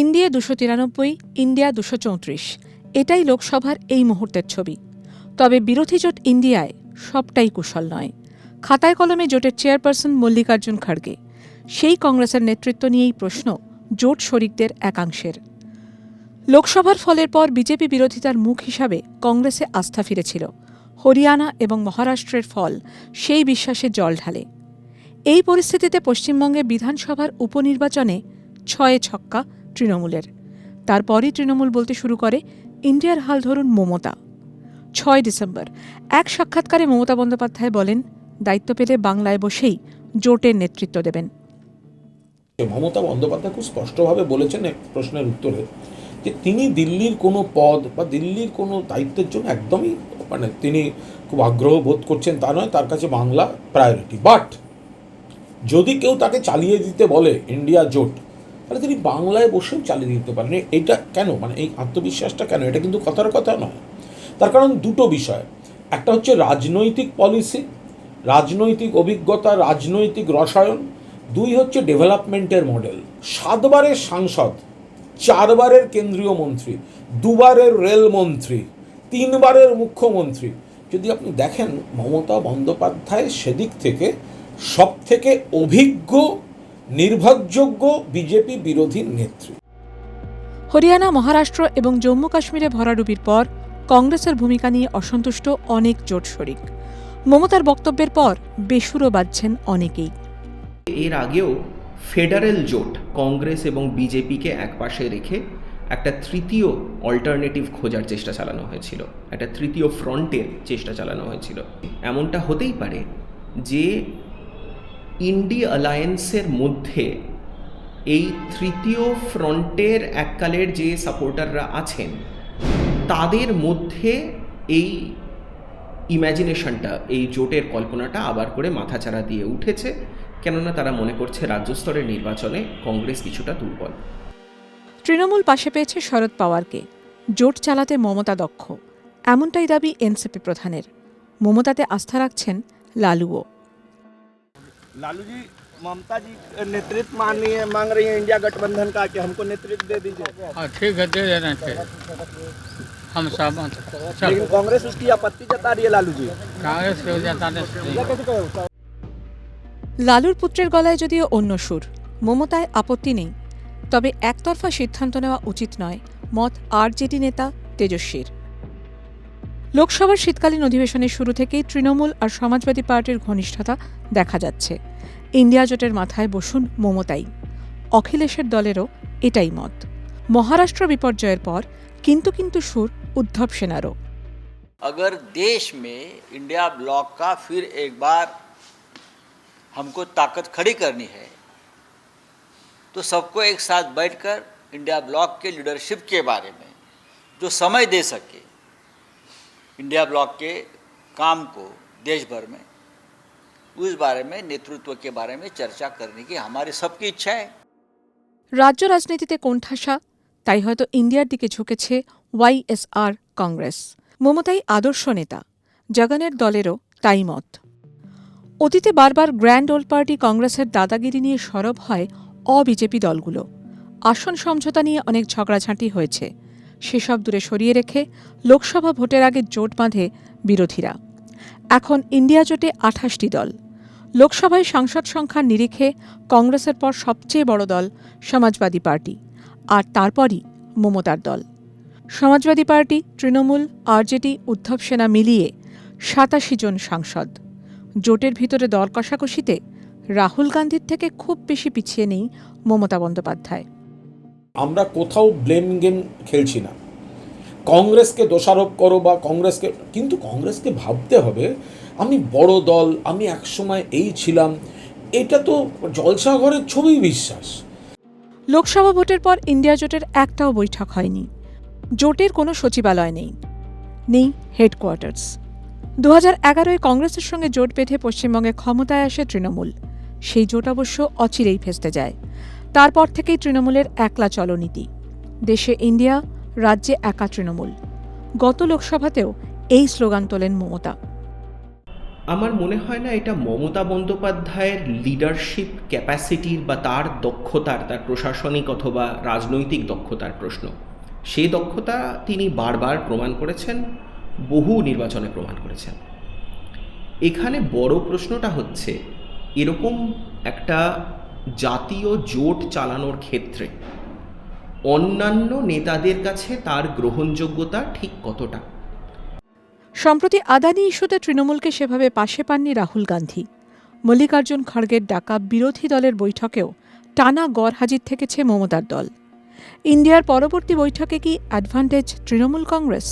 India দুশো তিরানব্বই, India দুশো চৌত্রিশ। এটাই লোকসভার এই মুহূর্তের ছবি। তবে বিরোধী জোট ইন্ডিয়ায় সবটাই কুশল নয়। খাতায় কলমে জোটের চেয়ারপারসন মল্লিকার্জুন খাড়গে। সেই কংগ্রেসের নেতৃত্ব নিয়েই প্রশ্ন জোট শরিকদের একাংশের। লোকসভার ফলের পর বিজেপি বিরোধিতার মুখ হিসাবে কংগ্রেসে আস্থা ফিরেছিল। হরিয়ানা এবং মহারাষ্ট্রের ফল সেই বিশ্বাসে জল ঢালে। এই পরিস্থিতিতে পশ্চিমবঙ্গে বিধানসভার উপনির্বাচনে ছয়ে ছক্কা তৃণমূলের। তারপরই তৃণমূল বলতে শুরু করে ইন্ডিয়ার হাল ধরুন মমতা। ছয় ডিসেম্বর, এক সাক্ষাৎকারে মমতা বন্দ্যোপাধ্যায় বলেন, দায়িত্ব পেলে বাংলায় বসেই জোটের নেতৃত্ব দেবেন। মমতা বন্দ্যোপাধ্যায় খুব স্পষ্টভাবে বলেছেন এক প্রশ্নের উত্তরে যে তিনি দিল্লির কোনো পদ বা দিল্লির কোনো দায়িত্বের জন্য একদমই মানে তিনি খুব আগ্রহ বোধ করছেন তা নয়, তার কাছে বাংলা প্রায়োরিটি বাট যদি কেউ তাকে চালিয়ে দিতে বলে ইন্ডিয়া জোট তাহলে তিনি বাংলায় বসেও চালিয়ে দিতে পারেন। এটা কেন? মানে এই আত্মবিশ্বাসটা কেন? এটা কিন্তু কথার কথা নয়। তার কারণ দুটো বিষয়। একটা হচ্ছে রাজনৈতিক পলিসি রাজনৈতিক অভিজ্ঞতা, রাজনৈতিক রসায়ন। দুই হচ্ছে ডেভেলপমেন্টের মডেল সাতবারের সাংসদ, চারবারের কেন্দ্রীয় মন্ত্রী, দুবারের রেলমন্ত্রী তিনবারের মুখ্যমন্ত্রী। যদি আপনি দেখেন, মমতা বন্দ্যোপাধ্যায় সেদিক থেকে সব থেকে অভিজ্ঞ নির্ভরযোগ্য বিজেপি বিরোধী নেত্রী। হরিয়ানা মহারাষ্ট্র এবং জম্মু কাশ্মীরে ভরাডুবির পর কংগ্রেসের ভূমিকা নিয়ে অসন্তুষ্ট অনেক জোট শরিক। মমতার বক্তব্যের পর বেসুরো বাজছেন অনেকেই। এর আগেও ফেডারেল জোট কংগ্রেস এবং বিজেপিকে একপাশে রেখে একটা তৃতীয় অল্টারনেটিভ খোঁজার চেষ্টা চালানো হয়েছিল একটা তৃতীয় ফ্রন্টের চেষ্টা চালানো হয়েছিল। এমনটা হতেই পারে যে ইন্ডি অ্যালায়েন্সের মধ্যে এই তৃতীয় ফ্রন্টের এককালের যে সাপোর্টাররা আছেন, তাদের মধ্যে এই ইম্যাজিনেশনটা এই জোটের কল্পনাটা আবার করে মাথাচাড়া দিয়ে উঠেছে, কেননা তারা মনে করছে রাজ্য স্তরের নির্বাচনে কংগ্রেস কিছুটা দুর্বল। তৃণমূল পাশে পেয়েছে শরদ পাওয়ারকে, জোট চালাতে মমতা দক্ষ, এমনটাই দাবি এনসিপি প্রধানের। মমতাতে আস্থা রাখছেন লালুও। लालू जी ममता जी नेतृत्व माननीय मांग रही है इंडिया गठबंधन का कि हमको नेतृत्व दे दीजिए हाँ ठीक है दे देना चाहिए हम सहमत हैं। चल लेकिन कांग्रेस उसकी आपत्ति जता रही है लालू जी कांग्रेस के जाता नहीं লালুর পুত্রের গলায় যদিও অন্য সুর মমতায় আপত্তি নেই তবে একতরফা সিদ্ধান্ত নেওয়া উচিত নয় মত আরজেডি নেতা তেজস্বীর লোকসভার শীতকালীন অধিবেশনের শুরু থেকেই তৃণমূল আর সমাজবাদী পার্টির ঘনিষ্ঠতা দেখা যাচ্ছে ইন্ডিয়া জোটের মাথায় বসুন মমতাই অখিলেশের দলেরও এটাই মত মহারাষ্ট্র বিপর্যয়ের পর কিন্তু কিন্তু সুর উদ্ধব সেনারও अगर देश में इंडिया ब्लॉक का फिर एक बार हमको ताकत खड़ी करनी है तो सबको एक साथ बैठकर इंडिया ब्लॉक के लीडरशिप के बारे में जो समय दे सके इंडिया ब्लॉक के काम को देश भर में उस बारे में नेतृत्व के बारे में चर्चा करने की हमारी सबकी इच्छा है রাজ্য রাজনীতিতে কোণঠাসা তাই হয়তো ইন্ডিয়ার দিকে ঝুঁকেছে ওয়াইএসআর কংগ্রেস মমতাই আদর্শ নেতা জগনের দলেরও তাই মত অতীতে বারবার গ্র্যান্ড ওল্ড পার্টি কংগ্রেসের দাদাগিরি নিয়ে সরব হয় অবিজেপি দলগুলো আসন সমঝোতা নিয়ে অনেক ঝগড়াঝাঁটি হয়েছে সেসব দূরে সরিয়ে রেখে লোকসভা ভোটের আগে জোট বাঁধে বিরোধীরা। এখন ইন্ডিয়া জোটে আঠাশটি দল। লোকসভায় সাংসদ সংখ্যার নিরিখে কংগ্রেসের পর সবচেয়ে বড় দল সমাজবাদী পার্টি, আর তারপরই মমতার দল। সমাজবাদী পার্টি তৃণমূল, আরজেডি, উদ্ধব সেনা মিলিয়ে সাতাশি জন সাংসদ। জোটের ভিতরে দর কষাকষিতে রাহুল গান্ধীর থেকে খুব বেশি পিছিয়ে নেই মমতা বন্দ্যোপাধ্যায়। আমরা কোথাও ব্লেম গেম খেলছি না। কংগ্রেসকে দোষারোপ করো বা কংগ্রেসকে, কিন্তু কংগ্রেসকে ভাবতে হবে, আমি বড় দল, আমি একসময় এই ছিলাম, এটা তো জলসাঘরের ছবি বিশ্বাস। লোকসভা ভোটের পর ইন্ডিয়া জোটের একটাও বৈঠক হয়নি। জোটের কোনো সচিবালয় নেই। নেই হেডকোয়ার্টার্স দু হাজার এগারোয় কংগ্রেসের সঙ্গে জোট বেঁধে পশ্চিমবঙ্গে ক্ষমতায় আসে তৃণমূল। সেই জোট অবশ্য অচিরেই ফেসতে যায়। তারপর থেকেই তৃণমূলের একলা চলনীতি। দেশে ইন্ডিয়া, রাজ্যে একা তৃণমূল। গত লোকসভাতেও এই স্লোগান তোলেন মমতা। আমার মনে হয় না এটা মমতা বন্দ্যোপাধ্যায়ের লিডারশিপ ক্যাপাসিটির বা তার দক্ষতার, তার প্রশাসনিক অথবা রাজনৈতিক দক্ষতার প্রশ্ন। সেই দক্ষতা তিনি বারবার প্রমাণ করেছেন, বহু নির্বাচনে প্রমাণ করেছেন। এখানে বড় প্রশ্নটা হচ্ছে, এরকম একটা জাতীয় জোট চালানোর ক্ষেত্রে অন্যান্য নেতাদের কাছে তার গ্রহণযোগ্যতা ঠিক কতটা? সম্প্রতি আদানি ইস্যুতে তৃণমূলকে সেভাবে পাশে পাননি রাহুল গান্ধী। মল্লিকার্জুন খড়গের ডাকা বিরোধী দলের বৈঠকেও টানা গড় হাজির থেকেছে মমতার দল। ইন্ডিয়ার পরবর্তী বৈঠকে কি অ্যাডভান্টেজ তৃণমূল কংগ্রেস?